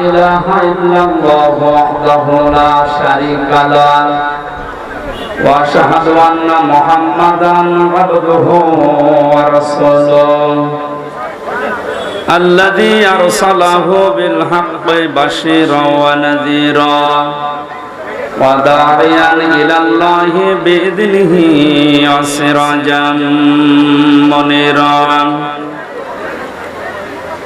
إله إلا الله وحده لا شريك له وأشهد أن محمدا عبده ورسوله الذي أرسله بالحق بشيرا ونذيرا وداعيا إلى الله بإذنه وسراجا منيرا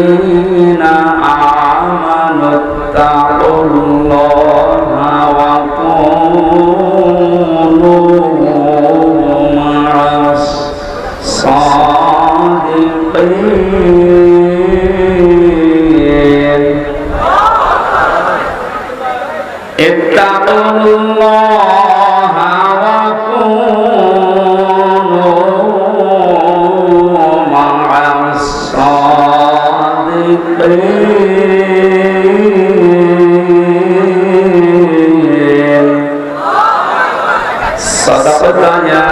الذين آمنوا اتقوا الله وكونوا مع الصادقين اتقوا الله صدقت يا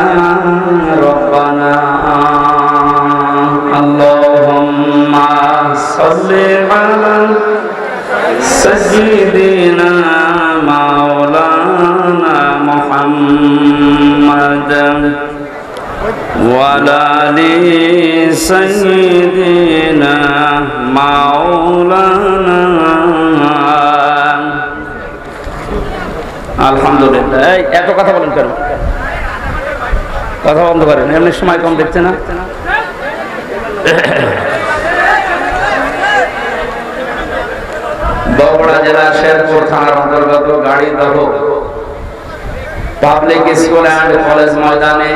ربنا اللهم صل على سيدنا مولانا محمد وعلى آل سيدنا মাওলানা। আলহামদুলিল্লাহ। এত কথা বলেন কেন? কথা বন্ধ করেন, এমনি সময় কম দেখছে না? বগুড়া জেলা শেরপুর থানার অন্তর্গত গাড়ি দহ পাবলিক স্কুল অ্যান্ড কলেজ ময়দানে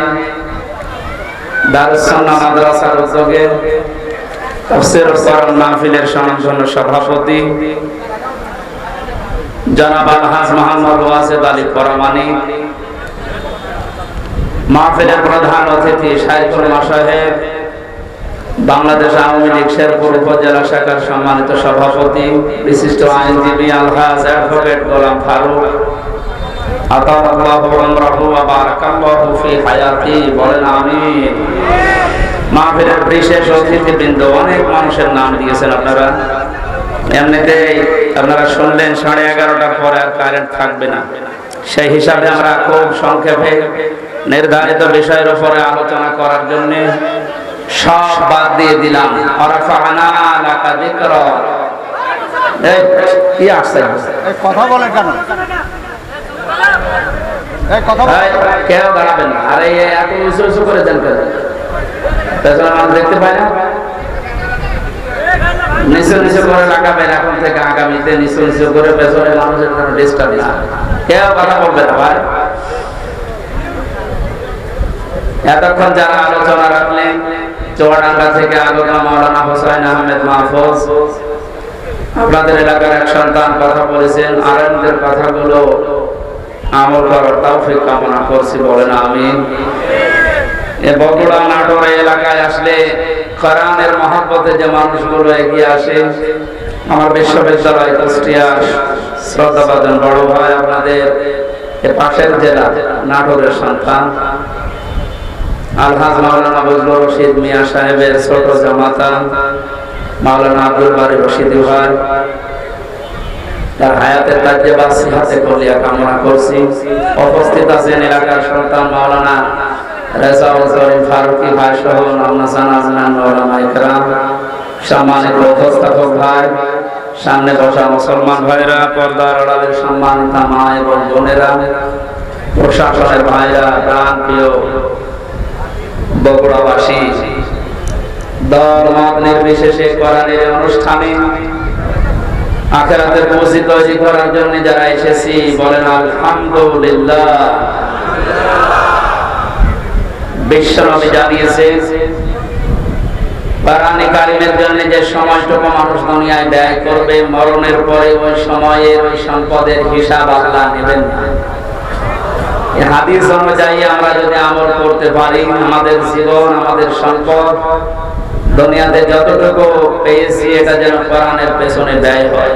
দারুসানা মাদ্রাসার উদ্যোগে স্বনামধন্য সভাপতি উপজেলা শাখার সম্মানিত সভাপতি বিশিষ্ট আইনজীবী আলহাজ গোলাম ফারুক বলেন মাহফিলের বিশেষ অতিথিবৃন্দ অনেক মানুষের নাম দিয়েছেন আপনারা। এমনিতেই আপনারা শুনলেন সাড়ে এগারোটার পরে আর কারেন্ট থাকবে না। সেই হিসাবে আমরা খুব সংক্ষেপে নির্ধারিত বিষয়ের উপরে আলোচনা করার জন্য সব বাদ দিয়ে দিলাম। কি আসছে কথা বলে কেন? কথা কেউ দাঁড়াবেন আরে এই এত উঁচু উঁচু করে দেন কেন? দেখতে না। আপনাদের এলাকার এক সন্তান কথা বলেছেন আরেকদের কথাগুলো আমল করার তৌফিক কামনা করছি, বলেন আমি বগুড়া নাটোর এলাকায় আসলে কোরআনের মহাব্বতে যে মানুষগুলো এগিয়ে আসে, আমার বিশ্ববিদ্যালয় কুষ্টিয়ার শ্রদ্ধাভাজন বড় ভাই আপনাদের পাশের জেলা নাটোরের সন্তান, আলহাজ মাওলানা বজলুর রশিদ মিয়া সাহেবের ছোট জামাতা, মাওলানা আব্দুল বারি ভাই, তার হায়াতের কাজে বাসি হাতে কলিয়া কামনা করছি। উপস্থিত আছেন এলাকার সন্তান মাওলানা রেজাউল সামনে মুসলমান ভাইরা, পর্দার আড়ালের সম্মানিত ভাইরা, প্রাণ প্রিয় বগুড়াবাসী, দল মত নির্বিশেষে কোরআনের অনুষ্ঠানে আখেরাতের মসজিদ তৈরি করার জন্য যারা এসেছি, বলেন আলহামদুলিল্লাহ। বিশ্বনবী জানিয়েছে আমাদের জীবন, আমাদের সম্পদ, দুনিয়াতে যতটুকু পেয়েছি, এটা যেন কোরআনের পেছনে ব্যয় হয়।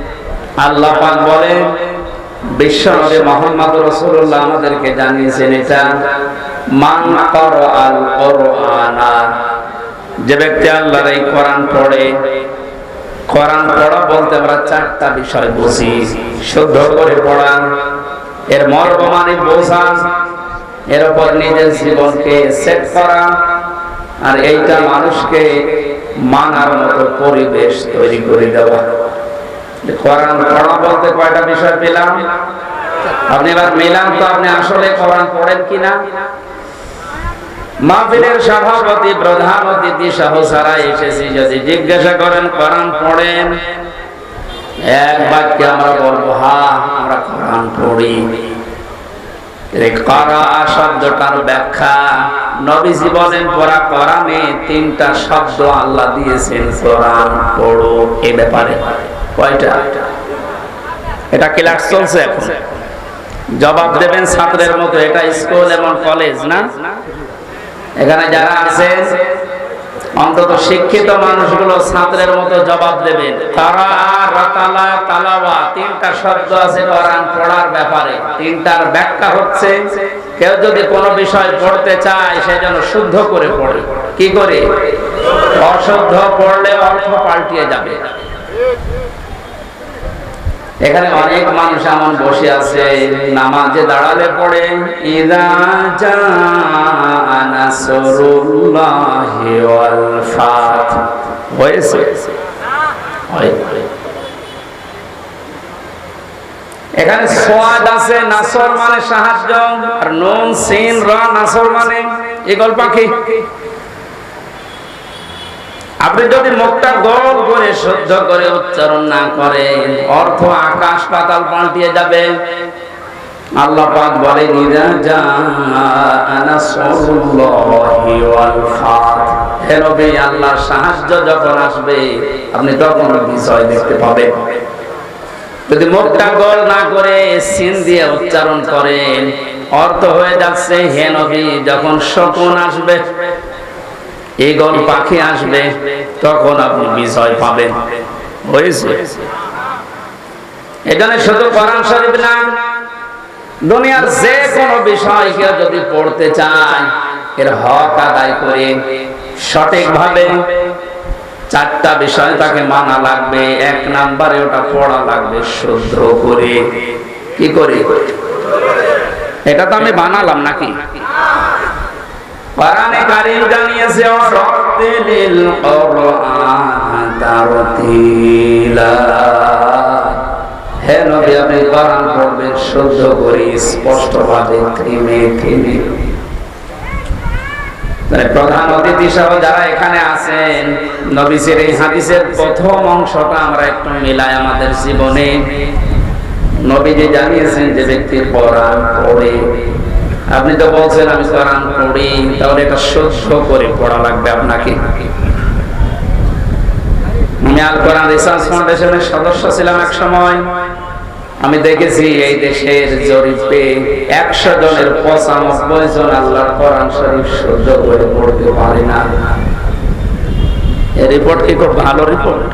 আল্লাহ পাক বলেন, বিশ্বনবী মোহাম্মদ রাসূলুল্লাহ আমাদেরকে জানিয়েছেন এটা, মান আল কোরআনা। যে ব্যক্তি আল্লাহর এই কোরআন পড়ে, কোরআন পড়া বলতে আমরা চারটা বিষয় বুঝি। শুদ্ধ করে পড়া, এর মর্ম মানে বোঝা, এর উপর নিজের জীবনকে সেট করা, আর এইটা মানুষকে মানার মতো পরিবেশ তৈরি করে দেওয়া। কোরআন পড়া বলতে কয়টা বিষয় পেলাম? আপনি এবার মিলান তো আপনি আসলে কোরআন পড়েন কিনা? মাহফিলের সভাপতি প্রধান অতিথি সহ সারা এসেছি যদি জিজ্ঞাসা করেন, কোরআন পড়েন? এক বাক্যে আমরা বলব, হা, আমরা কোরআন পড়ি। করা শব্দটার ব্যাখ্যা। নবীজি বলেন পড়া কোরআনে তিনটা শব্দ আল্লাহ দিয়েছেন, কোরআন পড়ো। এ ব্যাপারে। কয়টা? এটা ক্লাস চলছে এখন। জবাব দেবেন ছাত্রের মতো, এটা স্কুল এবং কলেজ না? এখানে যারা আছেন অন্তত শিক্ষিত মানুষগুলো ছাত্রের মতো জবাব দেবেন। তারা তিনটা শব্দ আছে কোরআন পড়ার ব্যাপারে। তিনটার ব্যাখ্যা হচ্ছে, কেউ যদি কোনো বিষয় পড়তে চায়, সে যেন শুদ্ধ করে পড়ে। কি করে? অশুদ্ধ পড়লে অর্থ পাল্টিয়ে যাবে। এখানে অনেক মানুষ এমন বসে আছে, নামাজে দাঁড়ালে পড়ে এখানে সোয়াদ আছে, নাসর মানে সাহায্য, আর নুন, সিন, রা, নাসর মানে ইগল পাখি আপনি যদি মুখটা গোল করে সহ্য করে উচ্চারণ না করেন, অর্থ আকাশ পাতাল পাল্টিয়ে যাবে। আল্লাহ পাক বলে সাহায্য যখন আসবে, আপনি তখন বিষয় দেখতে যদি মুখটা গোল না করে সিন দিয়ে উচ্চারণ করেন, অর্থ হয়ে যাচ্ছে, হে নবী, যখন শকুন আসবে ইগল পাখি আসবে, তখন আপনি বিজয় পাবেন। হয়েছে? এখানে শুধু কোরআন শরীফ না, দুনিয়ার যে কোনো বিষয় কেউ যদি পড়তে চায়, এর হক আদায় করে সঠিকভাবে চারটা বিষয় তাকে মানা লাগবে, এক নাম্বারে ওটা পড়া লাগবে শুদ্ধ করে। কি করে? এটা তো আমি বানালাম নাকি? কোরআনে কারীম জানিয়েছে কোরআন তারতিলা। হে নবী, আপনি কোরআন পড়বেন শুদ্ধ করে, স্পষ্টভাবে, থেমে থেমে। তাহলে প্রধান অতিথি সহ যারা এখানে আছেন নবীসের এই হাদিসের প্রথম অংশটা আমরা একটু মিলাই আমাদের জীবনে। নবীজি জানিয়েছেন যে ব্যক্তির কোরআন পড়ে আপনি তো বলছেন, আমি কোরআন পড়ি, তাহলে এটা শুদ্ধ করে পড়া লাগবে আপনাকে। কোরআন রিসার্চ ফাউন্ডেশনের সদস্য ছিলাম এক সময়। আমি দেখেছি এই দেশের জরিপে একশো জনের পঁচানব্বই জন আল্লাহর কোরআন শরীফ শুদ্ধ করে পড়তে পারে না। রিপোর্ট কি খুব ভালো রিপোর্ট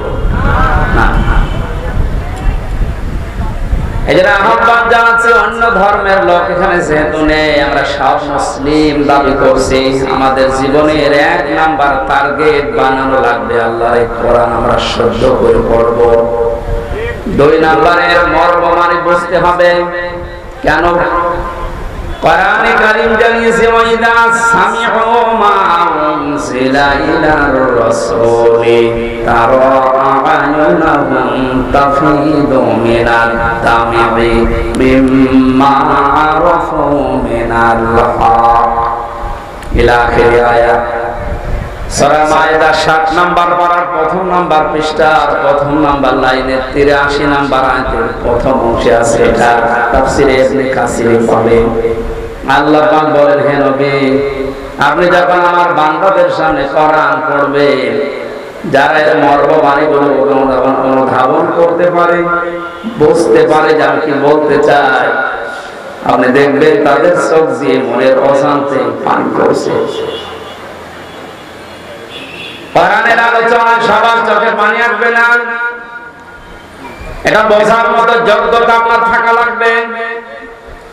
না এই জন্য আহ্বান জানাচ্ছে অন্য ধর্মের লোক এখানে বানানো লাগবে আল্লাহ সহ্য করে পড়ব। দুই নাম্বারের মর্ম মানে বুঝতে হবে, কেন কোরআনে কারীম জানিয়েছে, ওয়াইদা সামিউ মা উনজিলা ইলার রাসূলি তারা আ'য়ুনাহুম তাফিদু মিনাল দামি মিম্মা আরাফু মিনাল হক। ইলা আখির আয়াত। সূরা মায়েদা 7 নাম্বার পারার প্রথম নাম্বার পৃষ্ঠার প্রথম নাম্বার লাইনের 83 নাম্বার আয়াতের প্রথম অংশে আছে এটা। তাফসিরে ইবনে কাসির আল্লাহ পাক বলেন, হে নবী, আপনি যখন আমার বান্দাদের সামনে কোরআন পড়বেন, যারা এর মর্ম বাণীগুলো অনুধাবন করতে পারে, বুঝতে পারে যে আমি কি বলতে চাই, আপনি দেখবেন তাদের চোখ দিয়ে মনের অশান্তি পান করছে। কোরআনের আলোচনায় সবার চোখে পানি আসবে না। এটা বোঝার মতো যোগ্যতা আপনার থাকা লাগবে।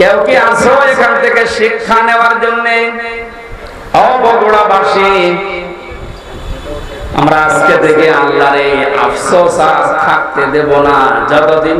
কেউ কি আসো এখান থেকে শিক্ষা নেওয়ার জন্য? অবগুড়াবাসী, আমরা আজকে থেকে আল্লাহর এই আফসোস আর থাকতে দেব না। যতদিন